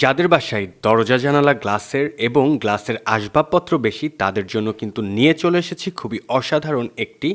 যাদের বাসায় দরজা, জানালা, গ্লাসের এবং গ্লাসের আসবাবপত্র বেশি, তাদের জন্য কিন্তু নিয়ে চলে এসেছি খুবই অসাধারণ একটি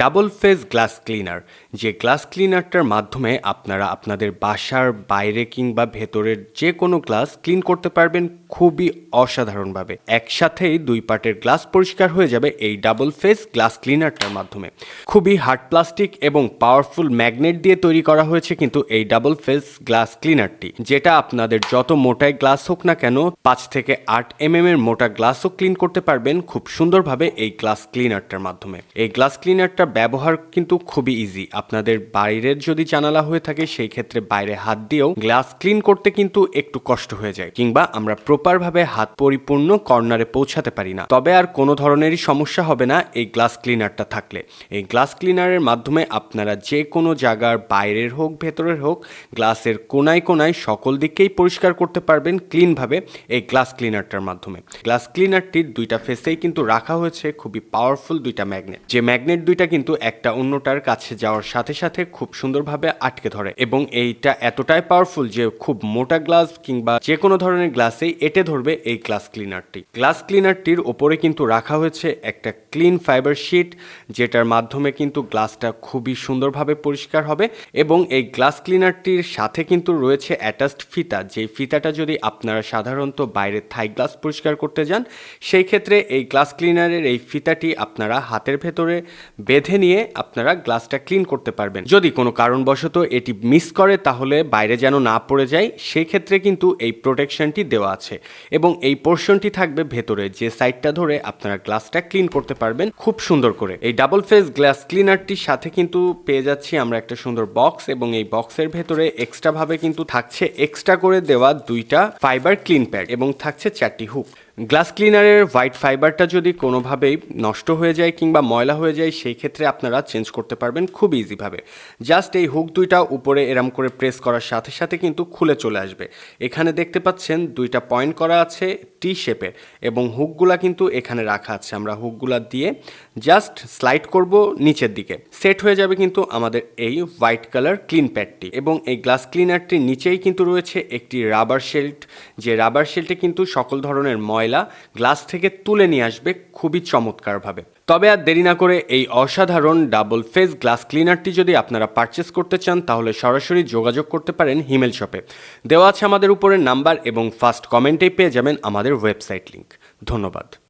ডাবল ফেজ গ্লাস ক্লিনার। যে গ্লাস ক্লিনারটার মাধ্যমে আপনারা আপনাদের বাসার বাইরে কিংবা ভেতরের যে কোনো গ্লাস ক্লিন করতে পারবেন খুবই অসাধারণভাবে। একসাথেই দুই পার্টের গ্লাস পরিষ্কার হয়ে যাবে এই ডাবল ফেজ গ্লাস ক্লিনারটার মাধ্যমে। খুবই হার্ড প্লাস্টিক এবং পাওয়ারফুল ম্যাগনেট দিয়ে তৈরি করা হয়েছে কিন্তু এই ডাবল ফেজ গ্লাস ক্লিনারটি, যেটা আপনাদের যত মোটাই গ্লাস হোক না কেন, পাঁচ থেকে আট এম এর মোটা গ্লাসও ক্লিন করতে পারবেন খুব সুন্দরভাবে এই গ্লাস ক্লিনারটার মাধ্যমে। এই গ্লাস ক্লিনারটা ব্যবহার কিন্তু খুবই ইজি আপনাদের বাইরের যদি জানালা হয়ে থাকে, সেই ক্ষেত্রে বাইরে হাত দিয়েও গ্লাস ক্লিন করতে কিন্তু একটু কষ্ট হয়ে যায়, কিংবা আমরা প্রপারভাবে হাত পরিপূর্ণ কর্নারে পৌঁছাতে পারি না। তবে আর কোনো ধরনেরই সমস্যা হবে না এই গ্লাস ক্লিনারটা থাকলে। এই গ্লাস ক্লিনারের মাধ্যমে আপনারা যে কোনো জায়গার বাইরের হোক, ভেতরের হোক, গ্লাসের কোনায় কোনায় সকল দিকেই পরিষ্কার করতে পারবেন ক্লিনভাবে এই গ্লাস ক্লিনারটার মাধ্যমে। গ্লাস ক্লিনারটির দুইটা ফেসেই কিন্তু রাখা হয়েছে খুবই পাওয়ারফুল দুইটা ম্যাগনেট। যে ম্যাগনেট দুইটা কিন্তু একটা অন্যটার কাছে যাওয়ার সাথে সাথে খুব সুন্দরভাবে আটকে ধরে এবং এইটা এতটাই পাওয়ারফুল যে খুব মোটা গ্লাস কিংবা যে কোনো ধরনের গ্লাসেই এটে ধরবে এই গ্লাস ক্লিনারটি। গ্লাস ক্লিনারটির ওপরে কিন্তু রাখা হয়েছে একটা ক্লিন ফাইবার শিট, যেটার মাধ্যমে কিন্তু গ্লাসটা খুবই সুন্দরভাবে পরিষ্কার হবে এবং এই গ্লাস ক্লিনারটির সাথে কিন্তু রয়েছে অ্যাটাচড ফিতা যে যেই ফিতাটা যদি আপনারা সাধারণত বাইরে থাই গ্লাস পরিষ্কার করতে যান, সেই ক্ষেত্রে এই গ্লাস ক্লিনারের এই ফিতাটি আপনারা হাতের ভেতরে বেঁধে নিয়ে আপনারা গ্লাসটা ক্লিন করতে পারবেন। যদি কোনো কারণবশত এটি মিস করে, তাহলে বাইরে যেন না পড়ে যায়, সেই ক্ষেত্রে কিন্তু এই প্রোটেকশনটি দেওয়া আছে। এবং এই পোর্শনটি থাকবে ভেতরে, যে সাইডটা ধরে আপনারা গ্লাসটা ক্লিন করতে পারবেন খুব সুন্দর করে। এই ডাবল ফেস গ্লাস ক্লিনারটির সাথে কিন্তু পেয়ে যাচ্ছি আমরা একটা সুন্দর বক্স, এবং এই বক্সের ভেতরে এক্সট্রা ভাবে কিন্তু থাকছে এক্সট্রা করে দেওয়া দুইটা ফাইবার ক্লিন প্যাড এবং থাকছে চারটি হুক গ্লাস ক্লিনারের হোয়াইট ফাইবারটা যদি কোনোভাবেই নষ্ট হয়ে যায় কিংবা ময়লা হয়ে যায়, সেই ক্ষেত্রে আপনারা চেঞ্জ করতে পারবেন খুব ইজিভাবে জাস্ট এই হুক দুইটা উপরে এরম করে প্রেস করার সাথে সাথে কিন্তু খুলে চলে আসবে। এখানে দেখতে পাচ্ছেন দুইটা পয়েন্ট করা আছে টি শেপের এবং হুকগুলা কিন্তু এখানে রাখা আছে। আমরা হুকগুলা দিয়ে জাস্ট স্লাইড করব নিচের দিকে। সেট হয়ে যাবে কিন্তু আমাদের এই হোয়াইট কালার ক্লিন প্যাডটি এবং এই গ্লাস ক্লিনারটির নিচেই কিন্তু রয়েছে একটি রাবার শেল্ট যে রাবার শেল্টে কিন্তু সকল ধরনের ময়লা গ্লাস থেকে তুলে নিয়ে আসবে খুবই চমৎকারভাবে। তবে আর দেরি না করে এই অসাধারণ ডাবল ফেস গ্লাস ক্লিনারটি যদি আপনারা পারচেস করতে চান, তাহলে সরাসরি যোগাযোগ করতে পারেন হিমেল শপে। দেওয়া আছে আমাদের উপরের নাম্বার এবং ফার্স্ট কমেন্টেই পেয়ে যাবেন আমাদের ওয়েবসাইট লিংক। ধন্যবাদ।